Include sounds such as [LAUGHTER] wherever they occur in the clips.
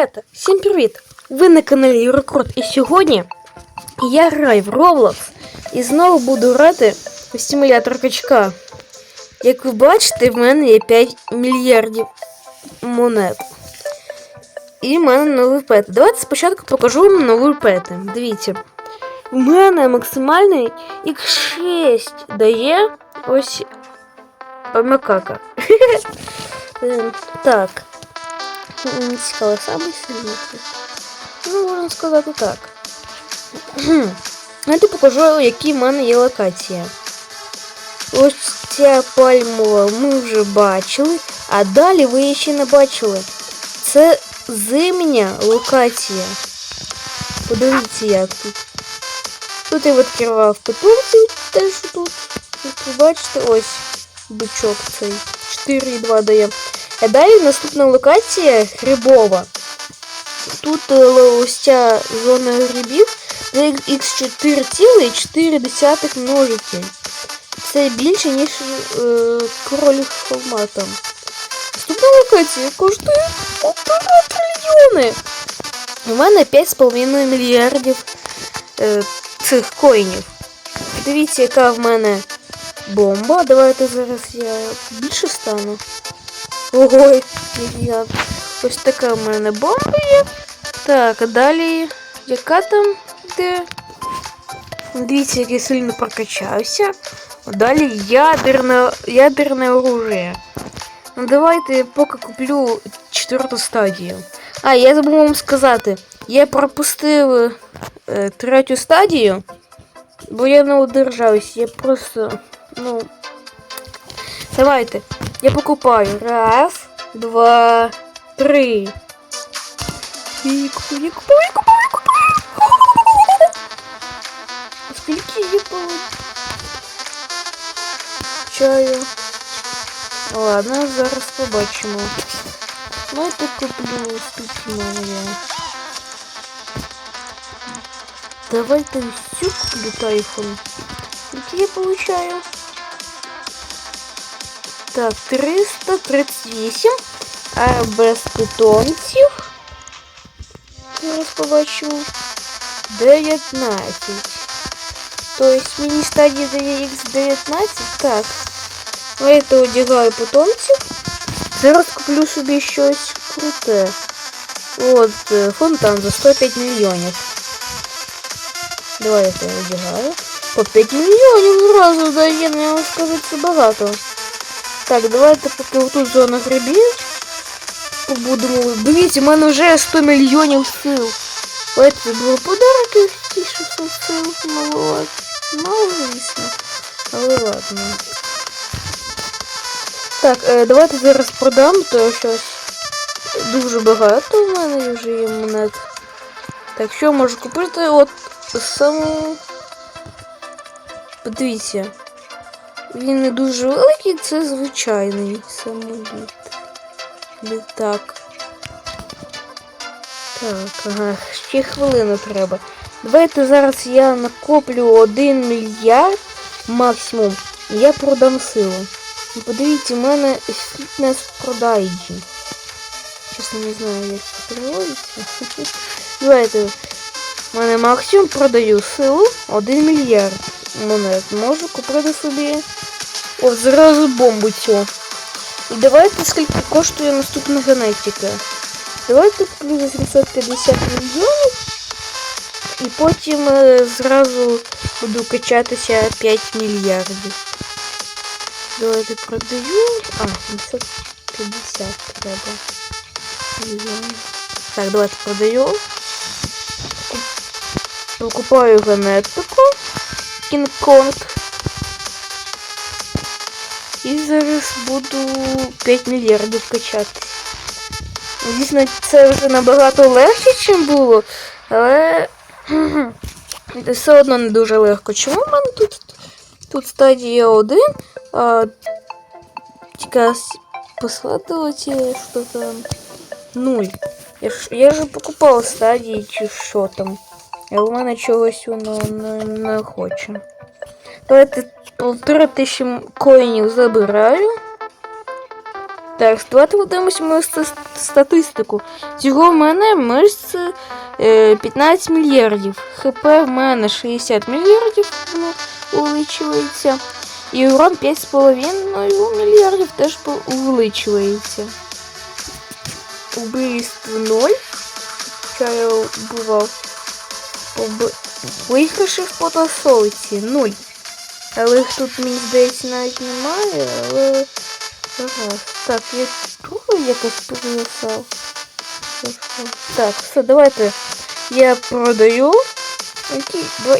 Малята, всім привіт! Ви на каналі Юрокрут і сьогодні я граю в Roblox і знову буду грати у симулятор качка. Як ви бачите, в мене є 5 мільярдів монет. І в мене нові пети. Давайте спочатку покажу вам нові пети. Дивіться. В мене максимальний X6 дає ось макака. [LAUGHS] Так. Цікаво, самий сильніший. Ну, можна сказати так. Я тобі покажу, які в мене є локація. Ось ця пальмова ми вже бачили, а далі ви її ще не бачили. Це зимня локація. Подивіться, як тут. Тут я відкривав потомців, теж тут. Як ви бачите, ось бичок цей. 4,2 дає. А далі наступна локація грибова. Тут е, ось ця зона грибів де х4,4 множитель. Це більше, ніж е, король холма. Наступна локація коштує півтора трильйони. У мене 5,5 мільярдів е, цих коїнів. Дивіться, яка в мене бомба. Давайте зараз я більше стану. Ого, я. Ось така в мене бомба є. Так, а далі. Яка там де? Дивіться, як я сильно прокачався. А далі ядерне, ядерне оружие. Ну давайте я поки куплю четверту стадію. А, я забув вам сказати. Я пропустив е, третю стадію, бо я не удержався. Я просто, ну. Давайте. Я покупаю. Раз, два, три. І купую, я купую, я купую, я купую. А Скільки я получаю? Ладно, зараз побачимо. Ну, я тут куплю скільки мене. Давайте всю куплю тайфун. Скільки я получаю? Так, 338. А без питомців. Зараз побачимо. 19. Тобто мені стадія дає X19. Так. Я то одягаю питомців. Зараз куплю собі щось круте. От, е, фонтан за 105 мільйонів. Давай я це одягаю. По 5 мільйонів зразу дає, ну я вам скажу, це багато. Так, давайте поки тут зона грибів. Побудемо. Дивіться, у мене вже 100 мільйонів сил. Ось це було подарок і ті 600 сил. Мало. Мало, звісно. Але ладно. Так, е, давайте зараз продам, то щось дуже багато в мене вже є монет. Так, що я можу купити? От саму. Подивіться. Він не дуже великий, це звичайний самоліт. Літак. Так, ага, ще хвилину треба. Давайте зараз я накоплю 1 мільярд максимум. Я продам силу. Подивіться, у мене фітнес продайджі. Чесно не знаю, як це переводиться. [LAUGHS] Давайте. У мене максимум продаю силу 1 мільярд монет. Можу купити собі. О, зразу бомбу цю. І давайте скільки коштує наступна генетика. Давайте куплю за 750 мільйонів. І потім е, зразу буду качатися 5 мільярдів. Давайте продаю. А, 750 треба. Мільйонів. Так, давайте продаю. Покупаю генетику. Кінг-Конг. І зараз буду 5 мільярдів качати. Звісно, це вже набагато легше, ніж було, але [CLEARS THROAT] це все одно не дуже легко. Чому в мене тут тут стадія 1, а тільки посадувати що там 0. Я ж я ж покупав стадії чи що там. А у мене чогось воно не, не хоче. Давайте полтора тисячі коїнів забираю. Так, давайте подивимося мою статистику. Всього в мене мишць е, 15 мільярдів. ХП в мене 60 мільярдів увеличується. І урон 5,5 мільярдів теж увеличується. Убивство 0. Хоча я. Виграші в потасовці 0. Але їх тут, мені здається, навіть немає, але. Ага. Так, я трохи якось перенесав. Так, все, давайте. Я продаю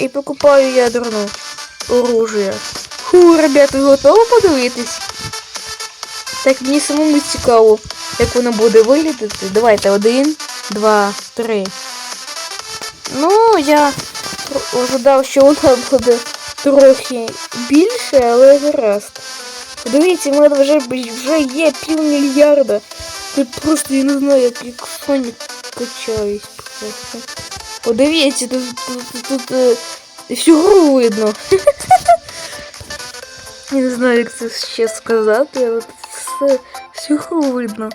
і покупаю ядерну оружие. Ху, ребята, ви готові подивитись? Так, мені самому цікаво, як воно буде виглядати. Давайте один, два, три. Ну, я ожидав, що вона буде трохи більше, але гаразд. Дивіться, в мене вже, вже є півмільярда. Тут просто я не знаю, як, Сонік качаюсь просто. Подивіться, тут, тут, тут, тут е, гру видно. [LAUGHS] Не знаю, як це ще сказати, але всю гру видно.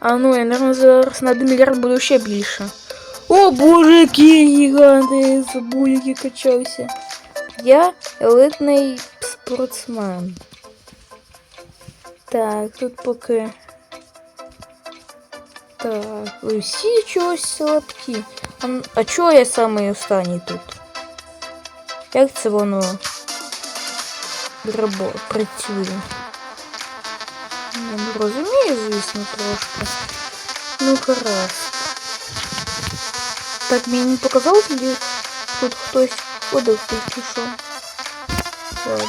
А ну, я, наверное, зараз на 1 мільярд буду ще більше. О боже, який гігант, я забув, як я елитний спортсмен. Так, тут поки. Так, усі чогось слабкі. А, а чого я самий останній тут? Як це воно рабо працює? Не розумію, звісно, трошки. Ну, гаразд. Так мені не показалось, тоді тут хтось ходив тільки що. Ладно.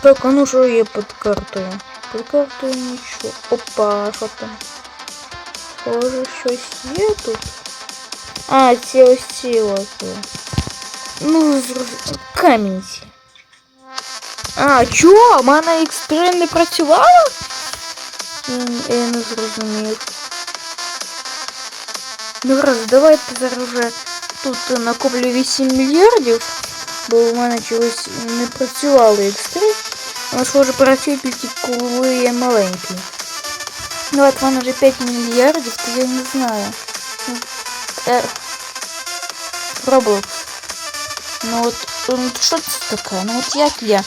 Так, а ну що є під картою? Під картою нічого. Опа, що там? Схоже, щось є тут. А, ці ось ці от. е. Ну, зроз- камінці. А, чо? У мене X3 не працювало? М, Я не зрозумів. Ну раз, давайте зараз вже тут накоплю 8 мільярдів, бо у мене чогось не працювало X3. Воно схоже працює тільки коли я маленький. Ну от в мене вже 5 мільярдів, то я не знаю. Е, Ну от, ну, що це таке? Ну от як я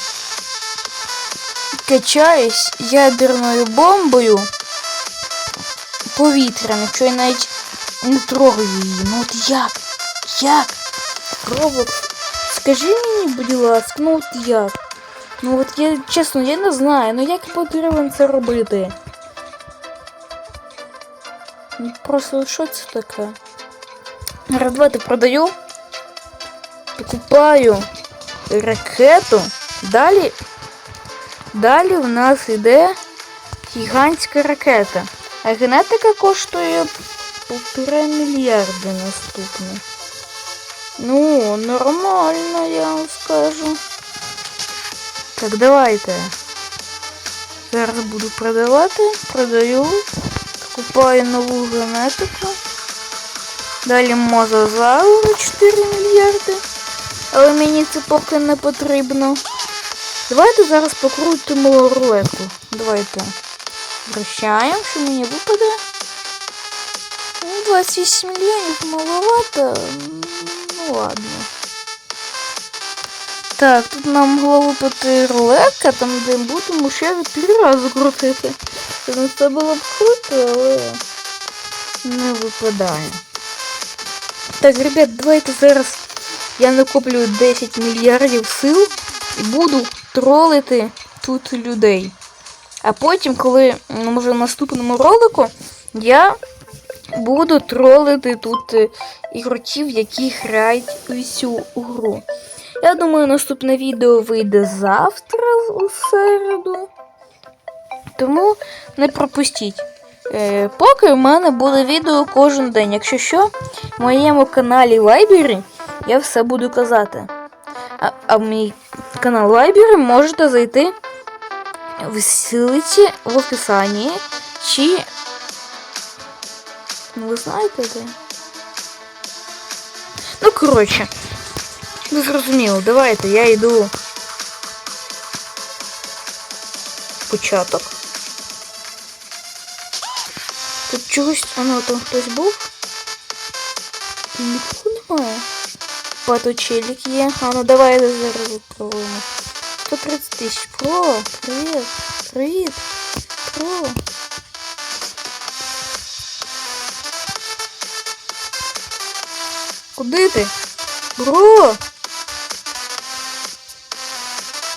качаюсь ядерною бомбою повітрям, якщо я навіть не трогаю її. Ну от як? Як? Roblox, скажи мені, будь ласка, ну от як? Ну от я чесно, я не знаю, ну як потрібно це робити? Ну, Просто що це таке? Давайте продаю. Покупаю ракету. Далі. Далі в нас йде гігантська ракета. А генетика коштує півтора мільярда наступне. Ну, нормально, я вам скажу. Так, давайте. Зараз буду продавати. Продаю. Купаю нову генетику. Далі мозазавр 4 мільярди. Але мені це поки не потрібно. Давайте зараз покрутимо рулетку. Давайте. Вращаємо, що мені випаде. Ну, 28 мільйонів маловато. Ну ладно. Так, тут нам могло випати рулетка, там де будемо ще три рази крутити. Ну, це було б круто, але не випадає. Так, ребят, давайте зараз я накоплю 10 мільярдів сил і буду тролити тут людей. А потім, коли, ну, може, в наступному ролику, я буду тролити тут е, ігроків, які грають у цю гру. Я думаю, наступне відео вийде завтра у середу. Тому не пропустіть. Е, поки в мене буде відео кожен день. Якщо що, в моєму каналі Вайбері я все буду казати. А, а в мій канал Вайбері можете зайти в ссылці в описанні. Чи. Ну, ви знаєте де? Ну, коротше. Ну, зрозуміло, давайте я йду початок. чогось. А ну там хтось був? Нікого немає. Паточелік є. А ну давай зараз відправимо. 130 тисяч. Про, привіт. Привіт. Про. Куди ти? Бро!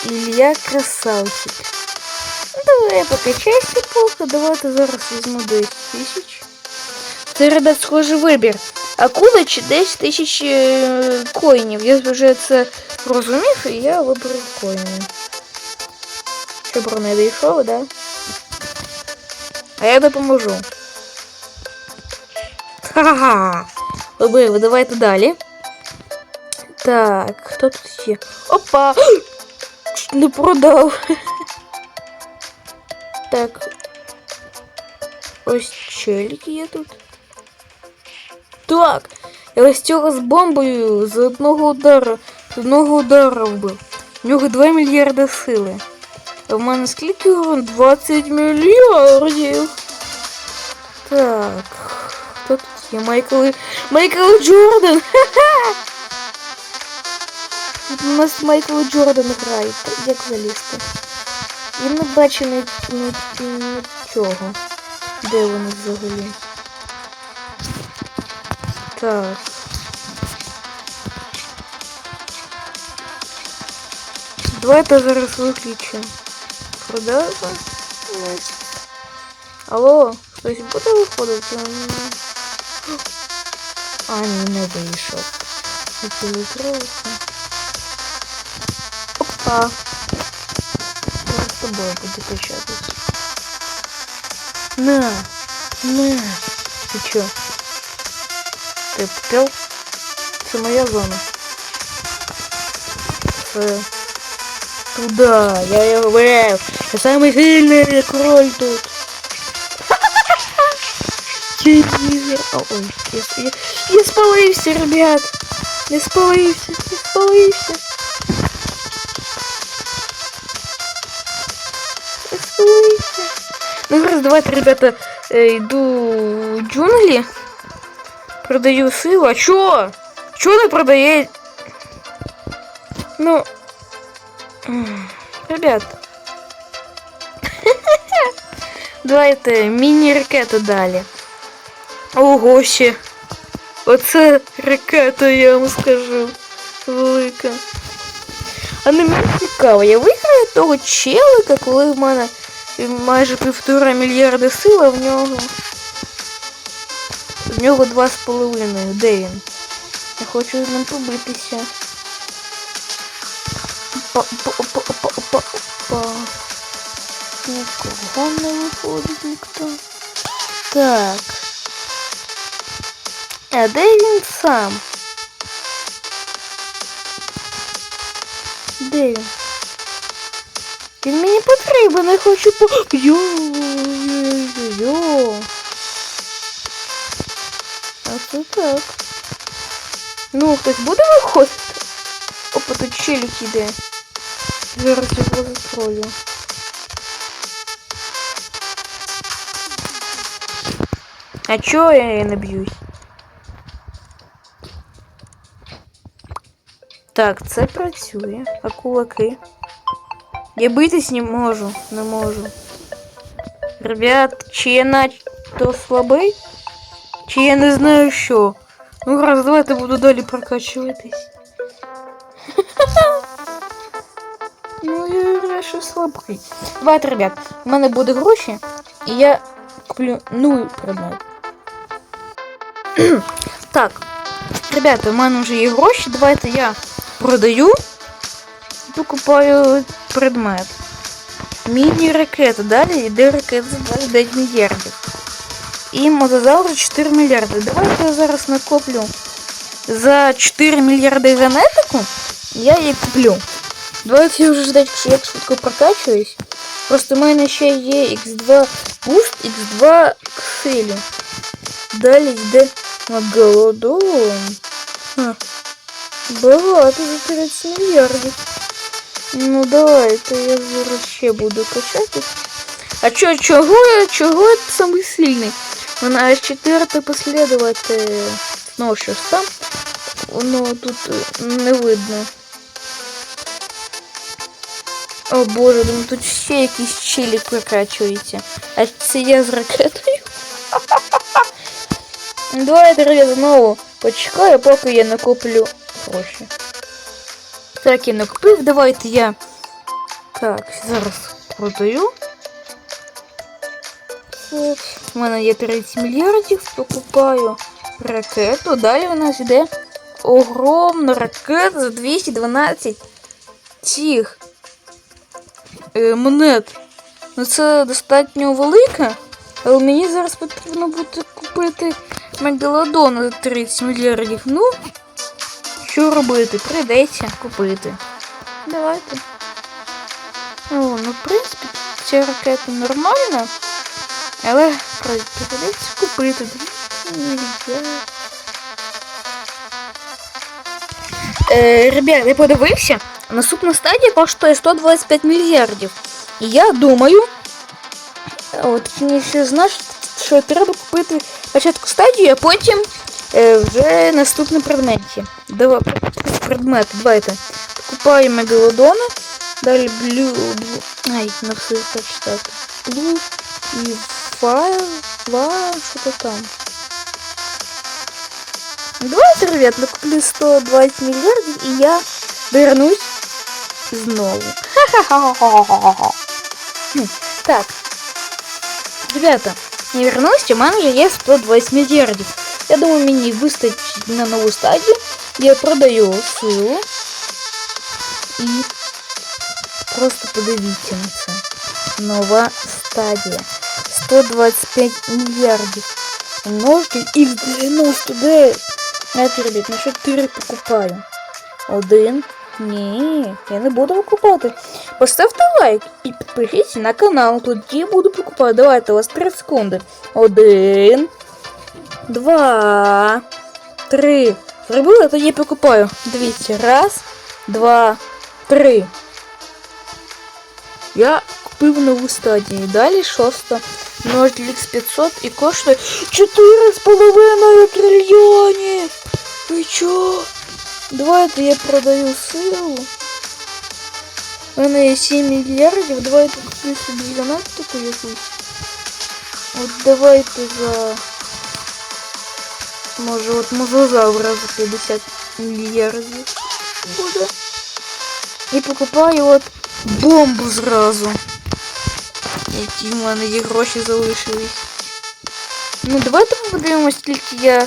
Ілля красавчик. Ну, давай я покачайся поки, давайте зараз візьму 10 тисяч. Це, ребят, схожий вибір. Акула чи 10 тисяч е, коїнів. Я вже це розумів, і я виберу коїни. Що про не дійшов, да? А я допоможу. Ха-ха! Вибив, давайте далі. Так, хто тут є? Опа! Не продав. [LAUGHS] Так. Ось челік є тут. Так. Я ось цього з бомбою з одного удара. З одного удара вбив. У нього 2 мільярди сили. А в мене скільки урон? 20 мільярдів. Так. Тут? Майкл. Майкл Джордан! Ха-ха! [LAUGHS] У нас Майкл Джордан грає. Як залізти? Він не бачить ні, ні, нічого. Де вони взагалі? Так. Давайте зараз виключимо. Продажа. Алло, хтось буде виходити? А, ні, не вийшов. Відеотролика. Опа. Я з тобою буду качатись. На, на. Ти чо? Ти попел? Це моя зона. Це... Туда, я його виряв. Я самый сильный король тут. Телевизор. А, ой, я, я, я спалився, ребят. Я спалився, я спалився. Я спалився. Ну, раз, давайте, ребята, э, иду в джунгли. Продаю силу. А чё? Чё не продає? Ну... м, Ребят. [LAUGHS] Давайте міні-ракету далі. Ого ще. Оце ракета, я вам скажу. Велика. А не мені цікаво, я виграю того челика, коли в мене майже півтора мільярда сил, а в нього. В нього два з половиною. Де він? Я хочу з ним побитися. Опа. Нікого не виходить ніхто. Так. А де він сам? Де він? Він мені потрібен, я хочу по. Йо-йо-йо. А це так. Ну, хтось буде виходити? Опа, тут челік іде. Зараз його застролю. А чого я не б'юсь? Так, це працює. А кулаки? Я битись не можу, не можу. Ребят, чи я надто слабий? Чи я не знаю що? Ну раз, давайте буду далі прокачуватись. [LAUGHS] Ну, я вважаю, що слабкий. Давайте, ребят, у мене буде гроші, і я куплю новий предмет. так, ребята, у мене вже є гроші, давайте я продаю і покупаю предмет. Міні-ракета, далі йде ракета за 29 мільярдів. І мотозавр 4 мільярди. Давайте я зараз накоплю за 4 мільярди генетику, я її куплю. Давайте я вже ждать, як швидко прокачуюсь. Просто в мене ще є X2 буст, X2 к силі. Далі йде голодом. Ха. Багато за 30 мільярдів. Ну давайте я зараз ще буду качатись. А чо, чого я, чого я самий сильний? Вона аж четвертый последователь. Ну, щось там. Ну, тут е, не видно. О боже, ну тут ще якісь чилі прокачуються. А це я з ракетою. [LAUGHS] Давайте я знову почекаю, поки я накоплю гроші. Так, я накопив, давайте я. Так, зараз продаю. У мене є 30 мільярдів, покупаю ракету. Далі у нас йде огромна ракета за 212 цих е, монет. Ну це достатньо велика, але мені зараз потрібно буде купити Мегалодон за 30 мільярдів. Ну, що робити? Прийдеться купити. Давайте. О, ну, в принципі, ця ракета нормальна, але прийдеться купити. Е, ребят, я подивився. Наступна стадія коштує 125 мільярдів. І я думаю, от знаєш, що треба купити спочатку стадію, а потім вже наступні предмети. Давай, предмети, давайте. Покупаємо мегалодона, далі блю, блю ай, на все прочитати. Блю і файл, ва, що то там. Давайте, ребят, накуплю 120 мільярдів і я вернусь знову. Ха-ха-ха-ха-ха-ха. Хм, Так. Ребята, я вернусь, у мене вже є 120 мільярдів. Я думаю, мені вистачить на нову стадію. Я продаю силу. І просто подивіться на це. Нова стадія. 125 мільярдів. Умножити їх 99. Знаєте, ребят, на 4 покупаю. Один. Ні, я не буду викупати. Поставте лайк і підпишіться на канал. Тоді буду покупати. Давайте у вас 3 секунди. Один. Два. Три. Зробили, тоді я покупаю. Дивіться. Раз, два, три. Я купив нову стадію. Далі шоста. Множитель X500 і коштує 4,5 трильйонів. Ви чо? Давайте я продаю силу. У мене є 7 мільярдів. Давайте куплю собі галактику якусь. От давайте за... Може от мозазавра за 50 мільярдів буде. І покупаю от бомбу зразу. Які в мене є гроші залишились. Ну давайте подивимось, скільки я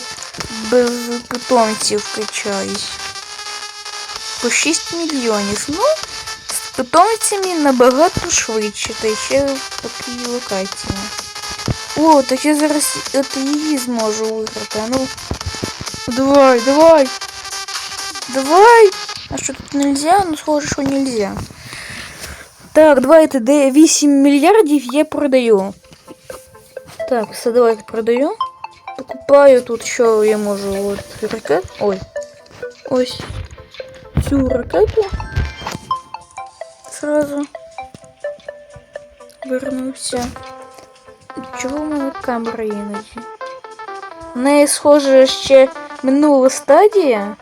без питомців качаюсь. По 6 мільйонів. Ну, з питомцями набагато швидше, та ще в такій локації. О, так я зараз от її зможу виграти. А ну. Давай, давай. Давай. А що тут нельзя? Ну, схоже, що нельзя. Так, давайте де 8 мільярдів я продаю. Так, все, давайте продаю. Покупаю тут, що я можу от ракет. Ой. Ось цю ракету. Сразу вернувся. Чого в мене камера іноді? В неї схоже ще минула стадія.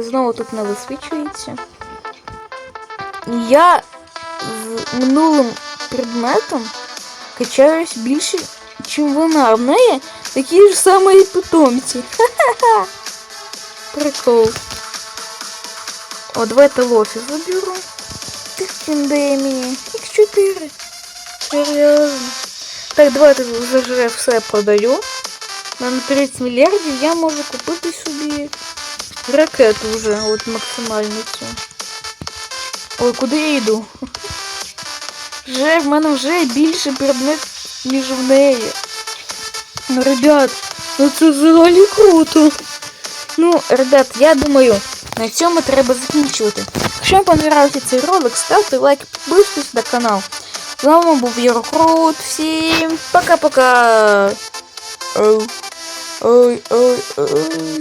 Знову тут не висвічується. Я з минулим предметом качаюсь більше, ніж вона. В неї такі ж самі питомці. Ха-ха-ха. Прикол. О, давайте лофі заберу. Тих мені. Х4. Серйозно. Так, давайте вже все продаю. На 30 мільярдів я можу купити собі ракету вже, от максимальну цю. Ой, куди я йду? Вже [LAUGHS] в мене вже більше предмет, ніж в неї. Ну, ребят, ну це взагалі круто. Ну, ребят, я думаю, на цьому треба закінчувати. Якщо вам понравився цей ролик, ставте лайк, підписуйтесь на канал. З вами був Єрокрут. Всім пока-пока. Ой, ой, ой, ой.